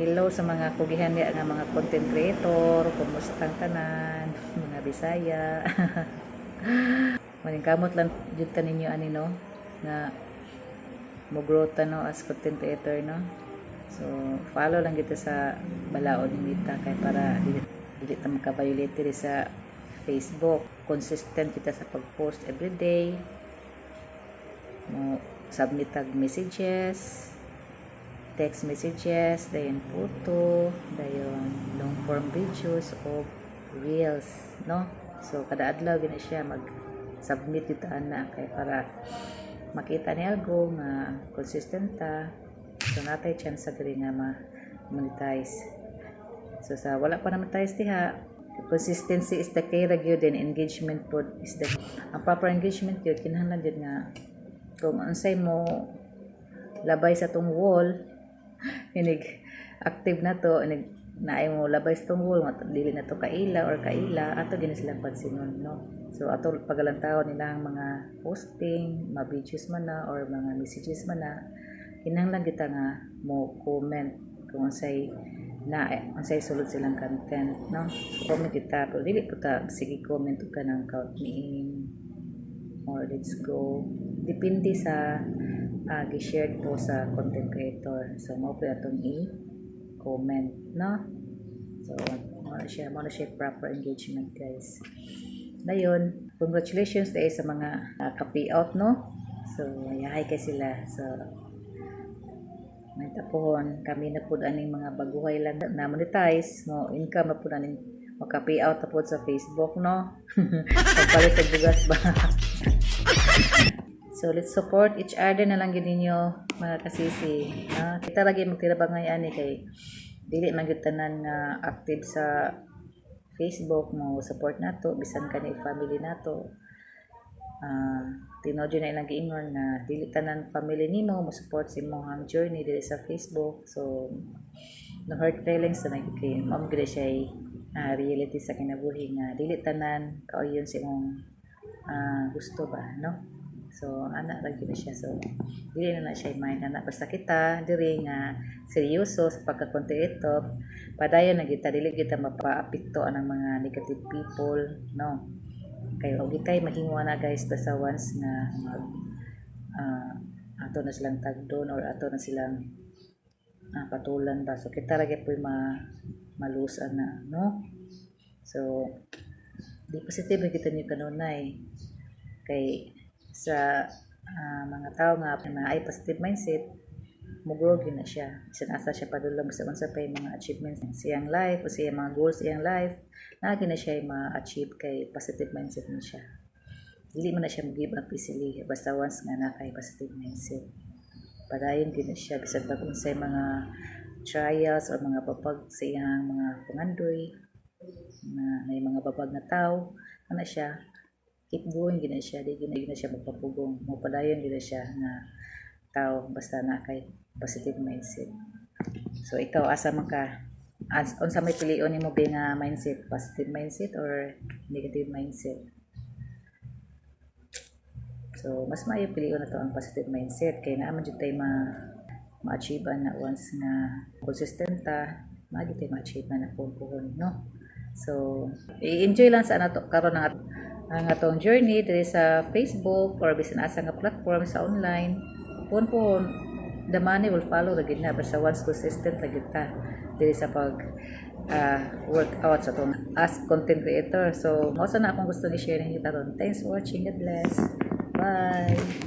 Hello sa mga kugihan niya nga mga content creator, kumusta ang tanan, mga Bisaya. Maning kamot lang jud ta ninyo ani no nga mo-grow ta no as content creator no. So follow lang kita sa balaod ni Mita kay para dili ta makaviolate diri sa Facebook. Consistent kita sa pag-post everyday. Mo submit tag messages text messages, dayon photo, dayon long form videos o reels, no? So kada adlaw gina siya mag submit dito ana kay para makita ni algo nga consistent ta. So natay chance sa diri nga ma monetize. So sa wala pa na monetize diha, consistency is the key ra gyud engagement pod is the ang proper engagement gyud kinahanglan gyud nga kung unsay mo labay sa tong wall inig active na to inig naay mo labay sa wall mat- dili na to kaila or kaila ato gini sila pansinon no? So ato pagalantaw nila ang mga posting mga videos man na or mga messages man na kinahanglan kita nga mo comment kung unsay na unsay sulod silang content no? So, comment kita pero dili po ta sige comment ka ng count ni or let's go. Depende sa uh, gi-share po sa content creator. So mo po atong i-comment no? So mo na siya mo na siya proper engagement guys. Dayon congratulations dahil sa mga uh, ka-payout no? So yahay kay sila. So may tapuhon kami na po aning mga baguhay lang na monetize. Mo income na po aning maka-payout na po sa Facebook no? Pagpalit bugas ba So, let's support each other na lang yun ninyo, mga kasisi. Ah, kita lagi magtirabang ngayon eh, kay dili man gyud tanan nga active sa Facebook mo. Support nato bisan ka ni family nato. Ah tinodyo na ilang giingon na dili tanan family nimo mo support sa imong journey dili sa Facebook. So no hurt feelings na kay ma'am gid siya ah, reality sa kinabuhi nga dili tanan kauyon sa imong ah, gusto ba no So, anak lagi na siya. So, dili na na siya mind anak. Basta kita, diri nga seryoso sa pagka-content ito. Padayon na kita, dili kita mapaapikto ang mga negative people, no? Kaya, huwag kita'y mahinguan na guys, basta once nga mag, ah, ato na silang tagdon or ato na silang ah, patulan ba. So, kita lagi po ma malusan na, no? So, di positive kita niyo kanunay. Kay, sa ah, mga tao nga na ay positive mindset mugrow na siya. Bisan asa siya padulong sa unsa pa mga achievements sa iyang life o sa iyang mga goals sa iyang life na na siya ma-achieve kay positive mindset na siya. Dili man na siya mag-give up easily basta once nga na kay positive mindset. Padayon gyud na siya bisan pag unsay mga trials o mga babag sa iyang mga pangandoy na may mga babag na tao ana siya keep going gina siya di gina, gina siya magpapugong. Mo padayon gina siya nga tao basta na kay positive mindset. So ikaw asa man ka? As unsa may pilion nimo ba nga mindset? Positive mindset or negative mindset? So mas maayo pilion na to ang positive mindset. Kay naa man jud tay ma ma-achieve na once nga consistent ta magi tay ma-achieve na puhon no so i-enjoy lang sa nato karon nga ang atong journey diri sa Facebook or bisan asa nga platform sa online. Pun po the money will follow ra gid na basta once consistent ra gid ta diri sa pag uh, work out sa atong as content creator. So mo na akong gusto ni share ninyo karon. Thanks for watching. God bless. Bye